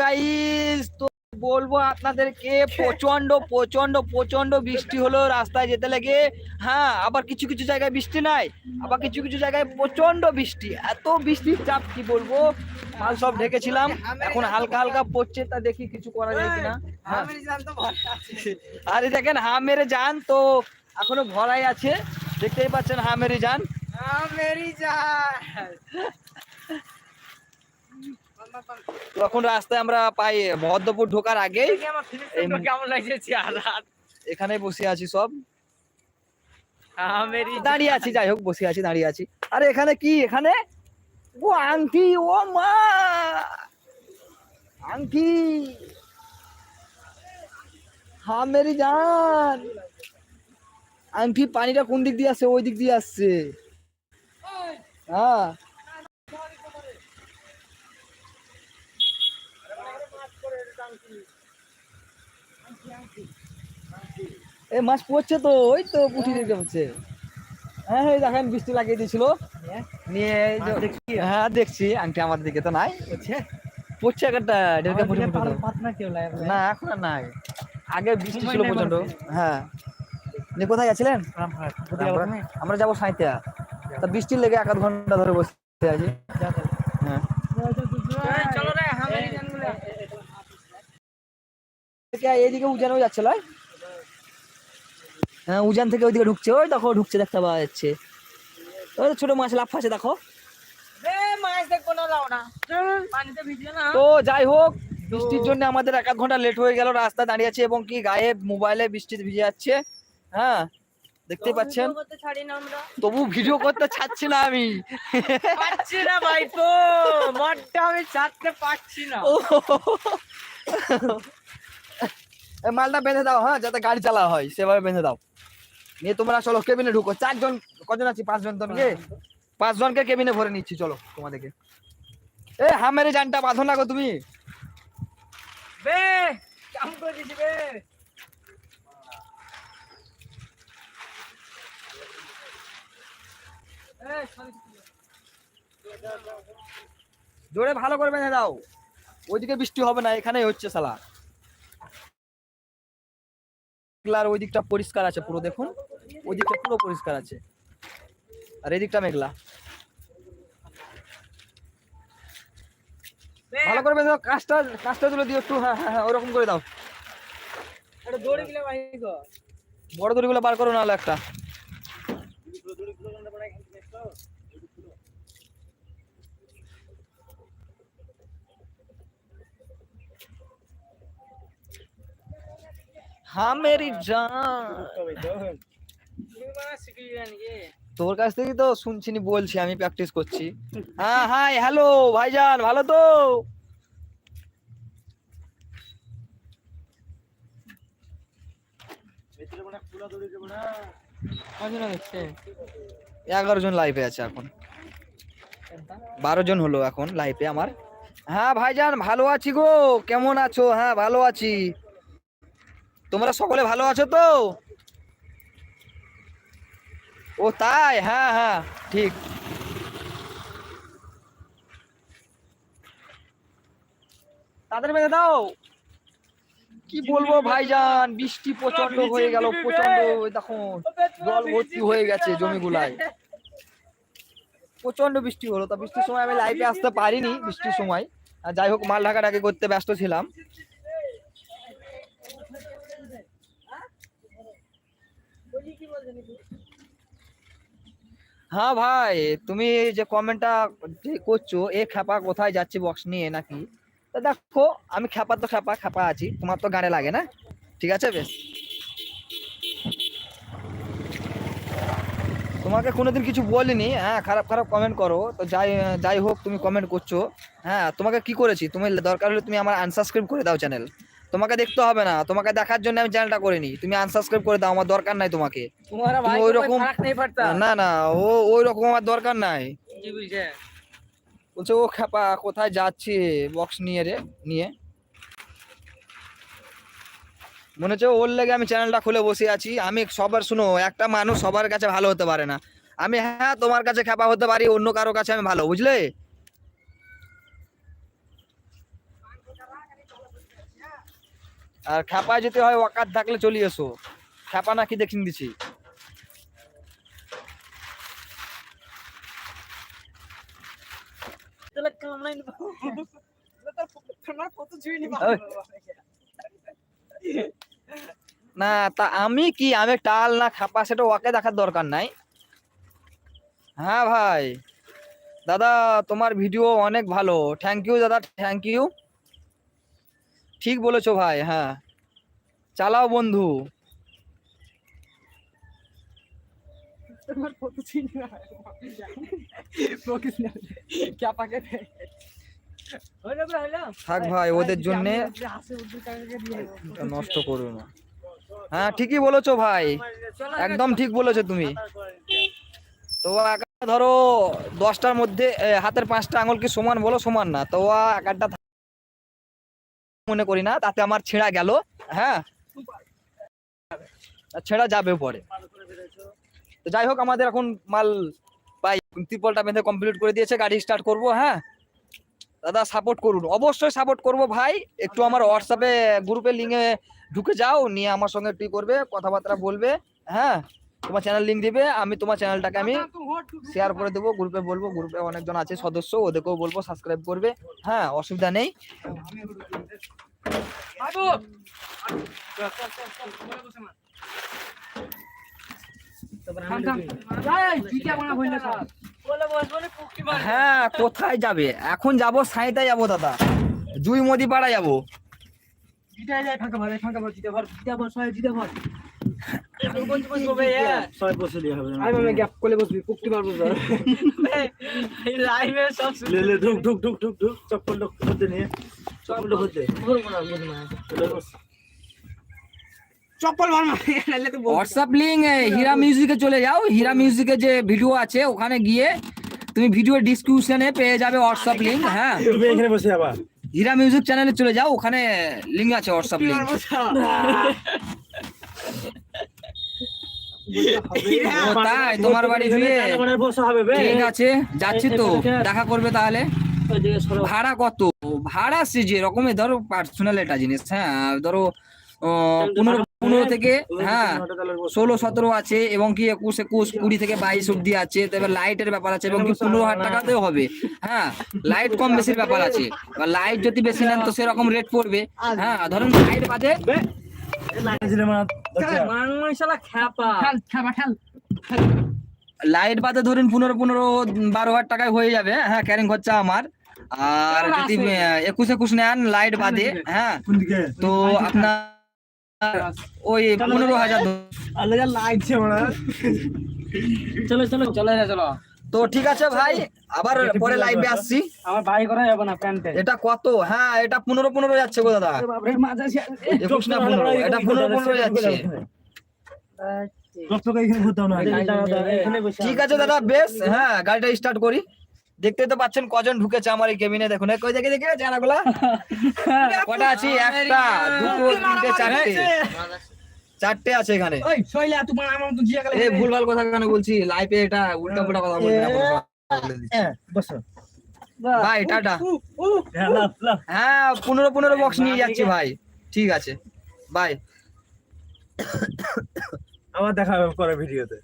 Guys তো বলব আপনাদেরকে প্রচণ্ড প্রচণ্ড প্রচণ্ড বৃষ্টি হলো রাস্তায় যেতে লেগে। হ্যাঁ আবার কিছু কিছু জায়গায় বৃষ্টি নাই, আবার কিছু কিছু জায়গায় প্রচণ্ড বৃষ্টি। এত বৃষ্টির চাপ, কি বলব? মাল সব ঢেকেছিলাম, এখন হালকা হালকা পড়ছে, তা দেখি কিছু করা যায় কিনা। হ্যাঁ। আরে দেখেন হা মেরে যান তো এখনও ভরাই আছে। দেখতেই পাচ্ছেন হা মেরে যান। তো এখন রাস্তায় আমরা পাই ঢোকার আগে কেমন লাগছে এখানে বসে আছি সব। দাঁড়িয়ে আছি যাই হোক বসে আছি দাঁড়িয়ে আছি। আরে এখানে কি? এখানে? ও আংটি ও মা! আংটি! হ্যাঁ মেরি জান! আংটি পানিটা কোন দিক দিয়ে আসছে? ওই দিক দিয়ে আসছে। হ্যাঁ। এ মাছ পড়ছে তো ওই তো পুঁটি দেখতে পাচ্ছে হ্যাঁ হ্যাঁ দেখেন বৃষ্টি লাগিয়ে দিয়েছিল। নিয়ে যে- হ্যাঁ দেখছি আংটি আমার দিকে তো নাই। পড়ছে একটা ফুটে ফুটে না। এখন আর নাই। আগে বৃষ্টি ছিল প্রচণ্ড হ্যাঁ। নিয়ে কোথায় গেছিলেন আমরা- আমরা যাব সাঁইতিয়া তা বৃষ্টির লেগে এক আধ ঘণ্টা ধরে বসে আছি। হ্যাঁ চলো রে আমেরি জানগুলো থেকে এইদিকে উজানও যাচ্ছে লয়। হ্যাঁ উজান থেকে ওইদিকে ঢুকছে। ওই দেখো ঢুকছে দেখতে পাওয়া যাচ্ছে। ওই ছোট মাছ লাফাছে দেখো। তো যাই হোক বৃষ্টির জন্য আমাদের এক ঘণ্টা লেট হয়ে গেল রাস্তা দাঁড়িয়ে আছে এবং কি গায়ে মোবাইলে বৃষ্টিতে ভিজে যাচ্ছে। হ্যাঁ দেখতেই পাচ্ছেন। তবু ভিডিও করতে ছাড়ছি না আমি। না ভাই তো। আমি ছাড়তে পারছি না। মালটা বেঁধে দাও হ্যাঁ যাতে গাড়ি চালা হয়, সেভাবে বেঁধে দাও। নিয়ে তোমরা চলো, কেবিনে ঢুকো। চারজন, কজন আছি? পাঁচজন তো নাকি? পাঁচজনকে কেবিনে ভরে নিচ্ছি, চলো তোমাদেরকে। এ, হামেরে জানটা বাঁধো না গো তুমি। বে, কাম করে দিছি বে। জোরে ভালো করে বেঁধে দাও। ওইদিকে বৃষ্টি হবে না, এখানেই হচ্ছে শালা মেঘলার ওই দিকটা পরিষ্কার আছে পুরো দেখুন। ওই দিকটা পুরো পরিষ্কার আছে। আর এই দিকটা মেঘলা ভালো করে বেঁধে দাও কাজটা কাজটা তুলে দিও একটু হ্যাঁ হ্যাঁ হ্যাঁ ওরকম করে দাও। বড় দড়িগুলো বার করো না হলে একটা। হ্যাঁ মেরি জান। শিখিয়ে নাকি তোর কাছ থেকে তো শুনছি নি বলছি আমি প্র্যাকটিস করছি। হ্যাঁ হাই হ্যালো ভাইজান ভালো তো? এগারো জন লাইভে আছে এখন। বারো জন হলো এখন লাইভে আমার। হ্যাঁ ভাইজান ভালো আছি গো। কেমন আছো? হ্যাঁ ভালো আছি। তোমরা সকলে ভালো আছো তো? ও তাই? হ্যাঁ হ্যাঁ ঠিক। তাদের বেঁধে দাও। কি বলব ভাইজান? বৃষ্টি প্রচণ্ড হয়ে গেল প্রচণ্ড ওই দেখো জল ভর্তি হয়ে গেছে জমিগুলায়। প্রচণ্ড বৃষ্টি হলো তা বৃষ্টির সময় আমি লাইভে আসতে পারিনি বৃষ্টির সময়। আর যাই হোক মাল ঢাকা ঢাকি করতে ব্যস্ত ছিলাম। হ্যাঁ ভাই, তুমি যে কমেন্টটা করছ, এ খ্যাপা কোথায় যাচ্ছে বক্স নিয়ে নাকি? তা দেখো, আমি খ্যাপা তো খ্যাপা খ্যাপা আছি, তোমার তো গানে লাগে না? ঠিক আছে বেশ। তোমাকে কোনোদিন কিছু বলিনি হ্যাঁ খারাপ খারাপ কমেন্ট করো। তো যাই যাই হোক, তুমি কমেন্ট করছ। হ্যাঁ তোমাকে কি করেছি? তুমি দরকার হলে তুমি আমার আনসাবস্ক্রাইব করে দাও চ্যানেল তোমাকে দেখতে হবে না। তোমাকে দেখার জন্য আমি চ্যানেলটা করিনি। তুমি আনসাবস্ক্রাইব করে দাও আমার দরকার নাই তোমাকে। ওই রকম না না ও ওই রকম আমার দরকার নাই। বলছে ও খ্যাপা কোথায় যাচ্ছে বক্স নিয়ে রে নিয়ে? মনে হচ্ছে ওর লেগে আমি চ্যানেলটা খুলে বসে আছি। আমি সবার শুনো একটা মানুষ সবার কাছে ভালো হতে পারে না। আমি হ্যাঁ তোমার কাছে খ্যাপা হতে পারি অন্য কারও কাছে আমি ভালো বুঝলে? আর খ্যাপায় যেতে হয় ওয়াকাত থাকলে চলে এসো। খ্যাপা নাকি দেখিয়ে দিছি। না তা আমি কি আমি টাল না খাপা সেটা ওকে দেখার দরকার নাই। হ্যাঁ ভাই। দাদা তোমার ভিডিও অনেক ভালো। থ্যাংক ইউ দাদা থ্যাংক ইউ ঠিক বলেছ ভাই হ্যাঁ। চালাও বন্ধু। তোমার কত ছুঁয়ে নিবো ফোকাস না क्या পাকে হলো ব্রা হলো থাক ভাই ওদের জন্যে নষ্ট করো না। হ্যাঁ ঠিকই বলেছ ভাই। একদম ঠিক বলেছ তুমি। তো ধরো দশটার মধ্যে হাতের পাঁচটা আঙুল কি সমান বলো? সমান না। তো এক একটা মনে করি না, তাতে আমার ছেঁড়া গেল হ্যাঁ। ছেঁড়া যাবে পরে। তো যাই হোক, আমাদের এখন মাল পাই, ত্রিপলটা বেঁধে কমপ্লিট করে দিয়েছে, গাড়ি স্টার্ট করব হ্যাঁ। দাদা সাপোর্ট করুন। অবশ্যই সাপোর্ট করব ভাই। একটু আমার হোয়াটসঅ্যাপে গ্রুপে লিঙ্কে ঢুকে যাও, নিয়ে আমার সঙ্গে একটু করবে, কথাবার্তা বলবে হ্যাঁ। তোমার চ্যানেল লিঙ্ক দিবে আমি তোমার চ্যানেলটাকে আমি শেয়ার করে দেবো গ্রুপে বলব গ্রুপে অনেকজন আছে সদস্য ওদেরকেও বলব সাবস্ক্রাইব করবে। হ্যাঁ অসুবিধা নেই। হ্যাঁ কোথায় যাবে? এখন যাব সাঁইতে যাব দাদা। জুই মোদি পাড়া যাব যায় ফাঁকা ভর ফাঁকা ভর জিতে ভর জিতে ভর সবাই জিতে ভর। হোয়াটসঅ্যাপ লিঙ্ক হীরা মিউজিকে চলে যাও। হীরা মিউজিকে যে ভিডিও আছে ওখানে গিয়ে তুমি ভিডিও ডিসক্রিপশনে পেয়ে যাবে হোয়াটসঅ্যাপ লিঙ্ক হ্যাঁ। তুমি এখানে বসে আবার হীরা মিউজিক চ্যানেলে চলে যাও ওখানে লিঙ্ক আছে হোয়াটসঅ্যাপ লিঙ্ক তাই তোমার বাড়ি ধুয়ে বসা হবে বে। ঠিক আছে যাচ্ছি তো দেখা করবে তাহলে। ভাড়া কত? ভাড়া সে যে রকমের ধরো পার্সোনাল একটা জিনিস হ্যাঁ ধরো পনেরো পনেরো থেকে হ্যাঁ ষোলো সতেরো আছে এবং কি একুশ একুশ কুড়ি থেকে বাইশ অব্দি আছে তবে লাইটের ব্যাপার আছে এবং কি পনেরো হাজার টাকাতেও হবে। হ্যাঁ লাইট কম বেশির ব্যাপার আছে। লাইট যদি বেশি নেন তো সেরকম রেট পড়বে। হ্যাঁ ধরুন লাইট বাদে খেল লাইট বাদে ধরুন পনেরো পনেরো বারো হাজার টাকায় হয়ে যাবে। হ্যাঁ ক্যারিং খরচা আমার। আর যদি একুশ একুশ নেন লাইট বাদে হ্যাঁ। তো আপনার ওই পনেরো হাজার। লাগছে চলো চলো। চলো চলো। তো ঠিক আছে ভাই আবার পরে লাইভে আসছি। আমার বাড়ি করা যাবে না প্যান্টে? এটা কত? হ্যাঁ এটা পনেরো পনেরো যাচ্ছে গো দাদা। একুশ না পনেরো এটা পনেরো পনেরো যাচ্ছে। ঠিক আছে দাদা বেশ। হ্যাঁ গাড়িটা স্টার্ট করি। দেখতে তো পাচ্ছেন কজন ঢুকেছে আমার এই কেবিনে দেখুন। এই কই দেখে দেখে জানাগুলা কটা আছে? একটা দুটো তিনটে চারটে। চারটে আছে এখানে। ওই শৈলা তোমার আমার তো জিয়া গেলে এই ভুলভাল কথা কেন বলছি? লাইফে এটা উল্টা পুল্টা কথা বলছি। হ্যাঁ বসো। ভাই টাটা। হ্যাঁ লাভ লাভ হ্যাঁ পনেরো পনেরো বক্স নিয়ে যাচ্ছি ভাই। ঠিক আছে। বাই। আবার দেখা হবে পরে ভিডিওতে।